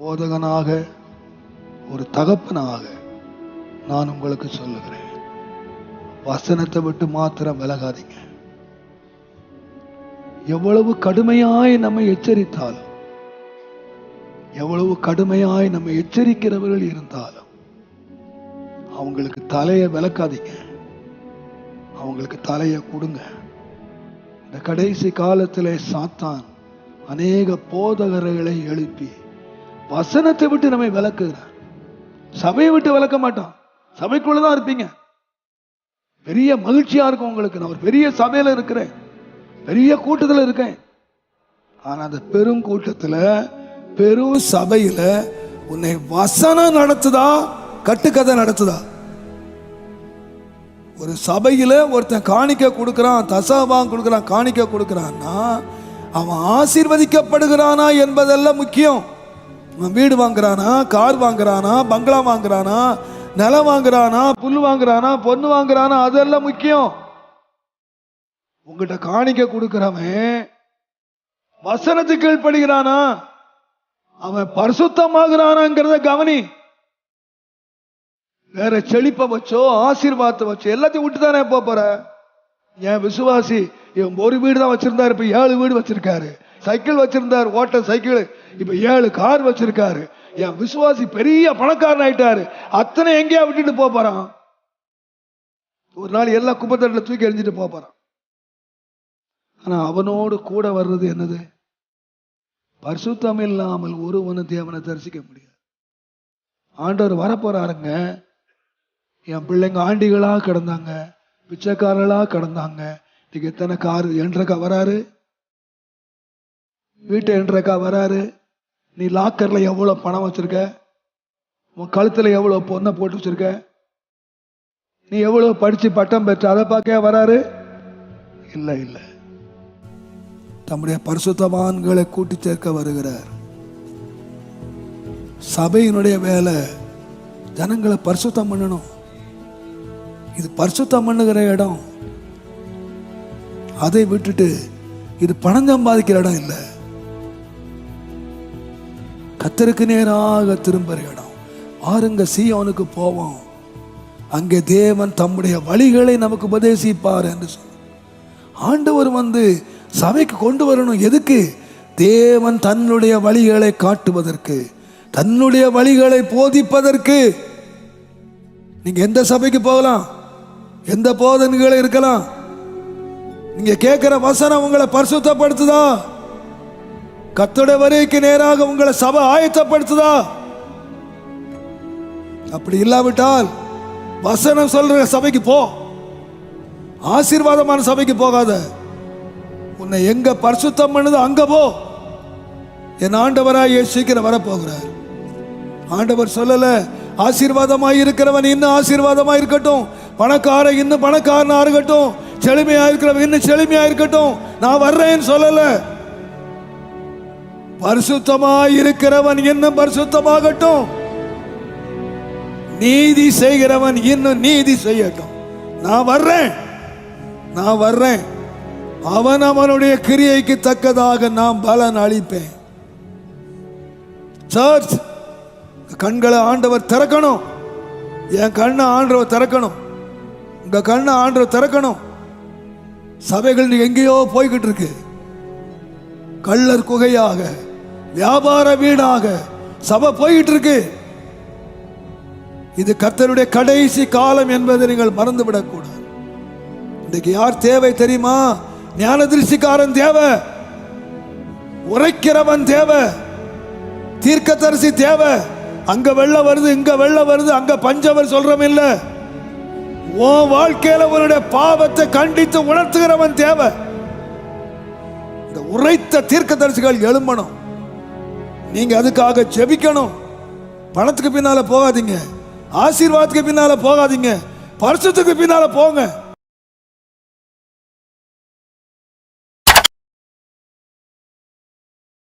போதகனாக ஒரு தகப்பனாக நான் உங்களுக்கு சொல்லுகிறேன். வசனத்தை விட்டு மாத்திரம் விலகாதீங்க. எவ்வளவு கடுமையாய் நம்மை எச்சரித்தாலும் எவ்வளவு கடுமையாய் நம்ம எச்சரிக்கிறவர்கள் இருந்தாலும் அவங்களுக்கு தலையை விளக்காதீங்க அவங்களுக்கு தலையை கொடுங்க. இந்த கடைசி காலத்திலே சாத்தான் அநேக போதகர்களை எழுப்பி வசனத்தை விட்டு நம்மை விளக்குகிறார். சபையை விட்டு விளக்க மாட்டான் சபைக்குள்ளதான் இருப்பீங்க. பெரிய மகிழ்ச்சியா இருக்கும் உங்களுக்கு. நான் ஒரு பெரிய சபையில இருக்கிறேன். பெரிய கூட்டத்தில் இருக்கேன். ஆனா அந்த பெரும் கூட்டத்தில் பெரும் சபையில உன்னை வசனம் நடத்துதா கட்டுக்கதை நடத்துதா? ஒரு சபையில ஒருத்தன் காணிக்க கொடுக்குறான் தசாபாம் கொடுக்குறான் காணிக்க கொடுக்குறான்னா அவன் ஆசீர்வதிக்கப்படுகிறானா என்பதெல்லாம் முக்கியம். வீடு வாங்குறானா கார் வாங்குறானா பங்களா வாங்குறானா நிலம் வாங்குறானா புல் வாங்குறானா பொண்ணு வாங்குறானா அதெல்லாம் முக்கியம். உங்ககிட்ட காணிக்க கொடுக்கிறவன் வசனத்துக்கு கீழ்படுகிறானா அவன் பரிசுத்தமாகிறானாங்கிறத கவனி. வேற செழிப்பை வச்சோ ஆசீர்வாதத்தை வச்சோ எல்லாத்தையும் விட்டு தானே போற? என் விசுவாசி இவன் ஒரு வீடு தான் வச்சிருந்தாரு இப்ப ஏழு வீடு வச்சிருக்காரு. சைக்கிள் வச்சிருந்தார் ஓட்ட சைக்கிள். இப்ப ஏழு கார் வச்சிருக்காரு. என் விசுவாசி பெரிய பணக்காரன் ஆயிட்டாரு. அத்தனை எங்கேயா விட்டுட்டு போறான்? ஒரு நாள் எல்லா குப்பத்தட்டில் தூக்கி எறிஞ்சிட்டு போறான். ஆனா அவனோடு கூட வர்றது என்னது? பரிசுத்தம் இல்லாமல் ஒருவனும் தேவனை தரிசிக்க முடியாது. ஆண்டவர் வரப்போறாருங்க. என் பிள்ளைங்க ஆண்டிகளாக கிடந்தாங்க. பிச்சைக்காரர்களாக கிடந்தாங்க. இன்னைக்கு எத்தனை கார் என்றக்கா வராரு வீட்டை என்றக்கா வராரு. நீ லாக்கர்ல எவ்வளவு பணம் வச்சிருக்க? உன் கழுத்துல எவ்வளவு பொண்ணை போட்டு வச்சிருக்க? நீ எவ்வளவு படிச்சு பட்டம் பெற்ற அதை பார்க்க வராரு? இல்ல இல்ல. தம்முடைய பரிசுத்தவான்களை கூட்டி சேர்க்க வருகிறார். சபையினுடைய வேலை ஜனங்களை பரிசுத்தம் பண்ணணும். இது பரிசுத்தம் பண்ணுகிற இடம். அதை விட்டுட்டு இது பணம் சம்பாதிக்கிற இடம் இல்லை. கத்தருக்கு நேராக திரும்புற இடம் ஆருங்க சீயோனுக்கு போவோம். அங்கே தேவன் தம்முடைய வழிகளை நமக்கு உபதேசிப்பார் என்று சொன்னார் ஆண்டவர் வந்து சபைக்கு கொண்டு வரணும். எதுக்கு? தேவன் தன்னுடைய வழிகளை காட்டுவதற்கு தன்னுடைய வழிகளை போதிப்பதற்கு. நீங்க எந்த சபைக்கு போகலாம்? எந்த போதனைகளை இருக்கலாம்? நீங்க கேட்கிற வசனம் உங்களை பரிசுத்தப்படுத்துதா? கத்தோட வரைக்கு நேராக உங்களை சபை ஆயத்தப்படுத்துதா? அப்படி இல்லாவிட்டால் வசனம் சொல்ற சபைக்கு போ. ஆசீர்வாதமான சபைக்கு போகாத. உன்னை எங்க பரிசுத்தம் பண்ணுது அங்க போ. என் ஆண்டவராய் சீக்கிரம் வரப்போகிறார். ஆண்டவர் சொல்லல ஆசீர்வாதமாய் இருக்கிறவன் இன்னும் ஆசீர்வாதமாய் இருக்கட்டும். பணக்கார இன்னும் பணக்காரனா இருக்கட்டும். செழுமையா இருக்கிறவன் இன்னும் செழுமையா இருக்கட்டும். நான் வர்றேன்னு சொல்லலை. பரிசுத்தமாய் இருக்கிறவன் இன்னும் பரிசுத்தமாகட்டும். நீதி செய்கிறவன் இன்னும் நீதி செய்யட்டும். நான் வர்றேன். நான் வர்றேன். அவன் அவனுடைய கிரியைக்கு தக்கதாக நான் பலன் அளிப்பேன். சர்ச் கண்களை ஆண்டவர் திறக்கணும். என் கண்ணை ஆண்டவர் திறக்கணும். உங்க கண்ணை ஆண்டவர் திறக்கணும். சபைகள் எங்கேயோ போய்கிட்டு இருக்கு. கள்ளர் குகையாக. வியாபார வீடாக சபை போயிட்டு இருக்கு இது கர்த்தருடைய கடைசி காலம் என்பதை நீங்கள் மறந்துவிடக்கூடாது. இன்றைக்கு யார் தேவை தெரியுமா? ஞான திருஷ்டிக்காரன் தேவை. உரைக்கிறவன் தேவை. தீர்க்கதரிசி தேவை. அங்க வெள்ளம் வருது இங்க வெள்ளம் வருது அங்க பஞ்சவர் சொல்றவன் இல்ல உன் வாழ்க்கையில உன்னுடைய பாவத்தை கண்டித்து உணர்த்துகிறவன் தேவை. இந்த உரைத்த தீர்க்கதரிசிகள் எழும்பணும். நீங்க அதுக்காக ஜெபிக்கணும். பணத்துக்கு பின்னால போகாதீங்க. ஆசீர்வாதத்துக்கு பின்னால போகாதீங்க. பரிசுத்துக்கு பின்னால போங்க.